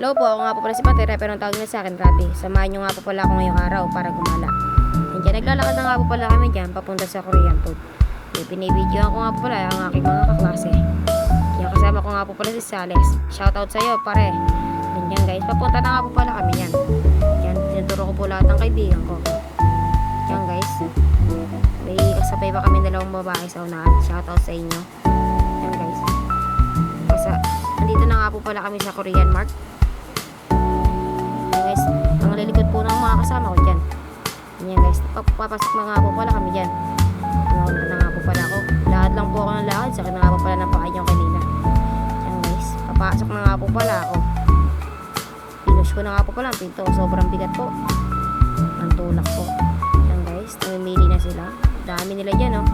Hello po, ako nga po pala si Pantera pero ang tawag nila sa akin Rapi. Samahan nyo nga po pala ako ngayong araw para gumala. Dyan, naglalakad na nga po pala kami dyan papunta sa Korean food. E, pinibidyoan ko nga po pala ang aking mga kaklase. Kaya kasama ko nga po pala si Sales. Shoutout sa'yo pare. Dyan guys, papunta na nga po pala kami yan. Yan, tinuturo ko po lahat ng kaibigan ko. Yan guys. May kasabay pa kami dalawang babae sa unahan. Shoutout sa inyo. Yan guys. Kasi, andito na nga po pala kami sa Korean Mart. Papapasok na nga po pala kami dyan. Nauna na nga po pala ako. Lahat lang po ako ng lakad. Sakit na nga po pala ng paa yung kanina. Yan guys, papasok na nga po pala ako. Pinush ko na nga po pala ang pinto. Sobrang bigat po. Ang tulak po. Yan guys, namimili na sila. Dami nila dyan oh.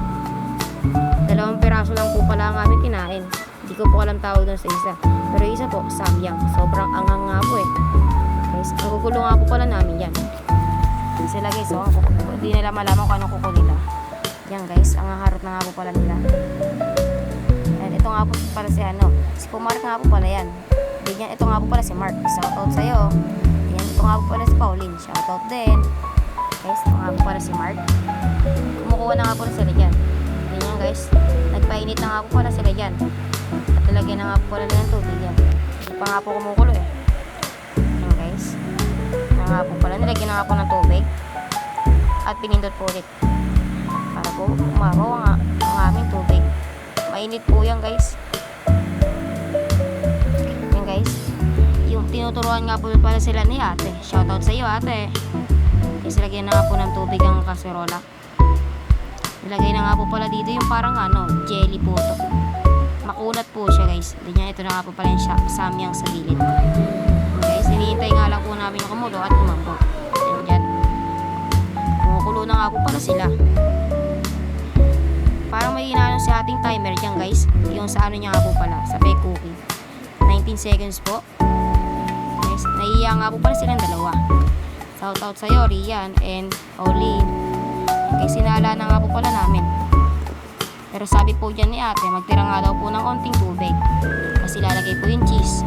Dalawang piraso lang po pala ang aming kinain. Hindi ko po alam tawag doon sa isa. Pero isa po, samyang. Sobrang angang nga po eh. Guys, ang kukulo nga po pala namin yan. Yan sila guys, oh. Hindi nila malaman kung anong kuko nila. Yan guys, ang harot na nga po pala nila. And ito nga po pala si ano, si Pumark nga po pala yan. Ganyan, ito nga po pala si Mark. Shoutout sa'yo. Yan, ito nga po pala si Pauline. Shoutout din. Guys, ito nga po pala si Mark. Kumukuha na nga po sila dyan. Ganyan guys, nagpainit na nga po pala sila dyan. At nilagyan na nga po pala ng tubig yan. Hindi pa nga po kumukulo eh. Nga pala, nilagyan na nga ng tubig. At pinindot po ulit. Para po umabaw ang, ang aming tubig. Mainit po yan guys. Yan guys. Yung tinuturuan nga po pala sila ni ate. Shoutout sa iyo ate. Kasi lagyan na nga po ng tubig ang kaserola. Nilagay na nga po pala dito yung parang ano, jelly po to. Makunat po siya guys. Ganyan, ito na nga po pala yung samyang sa gilid. Po namin kumulo at umambot. Yan dyan. Kumukulo na nga po pala sila. Parang may inaano si ating timer dyan guys. Yung sa ano niya nga po pala, sa bake cookie. 19 seconds po. Guys, naiiya nga po pala silang dalawa. Shout out sa'yo, Rian and Pauline. Kaya sinala na nga po pala namin. Pero sabi po dyan ni ate, magtira nga daw po ng konting tubig. Kasi lalagay po yung cheese.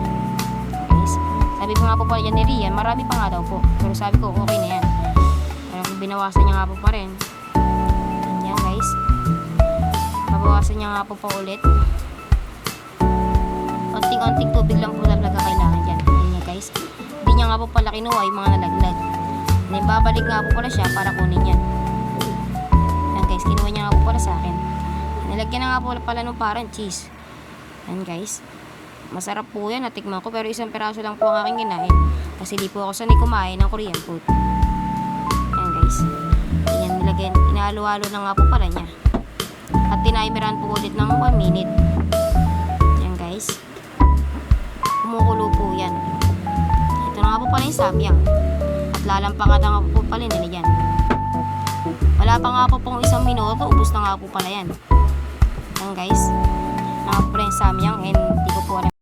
Sabi po nga po pala dyan ni Rian, marami pa nga daw po. Pero sabi ko, okay na yan. Pero binawasan niya nga po pa rin. Yan guys. Babawasan niya nga po pa ulit. Konting-konting tubig lang po talaga kailangan dyan. Yan guys. Hindi niya nga po pala kinuha yung mga nalaglag. Then babalik nga po pala siya para kunin yan. Yan guys, kinuha niya nga po pala sa akin. Nilagyan na nga po pala ng parang cheese. Yan guys. Masarap po yan, natikman ko. Pero isang peraso lang po ang aking kinain. Kasi di po ako sanay kumain ng Korean food. Yan guys. Yan nilagyan. Inahalo-halo na nga po pala niya. At tinaimeran po ulit ng 1 minute. Yan guys. Kumukulo po yan. Ito na nga po pala yung samyang. At lalampangan na nga po pala nila yan. Wala pa nga po pong isang minuto, ubus na nga po pala yan. Yan guys. Pala yung samyang and di ko po alam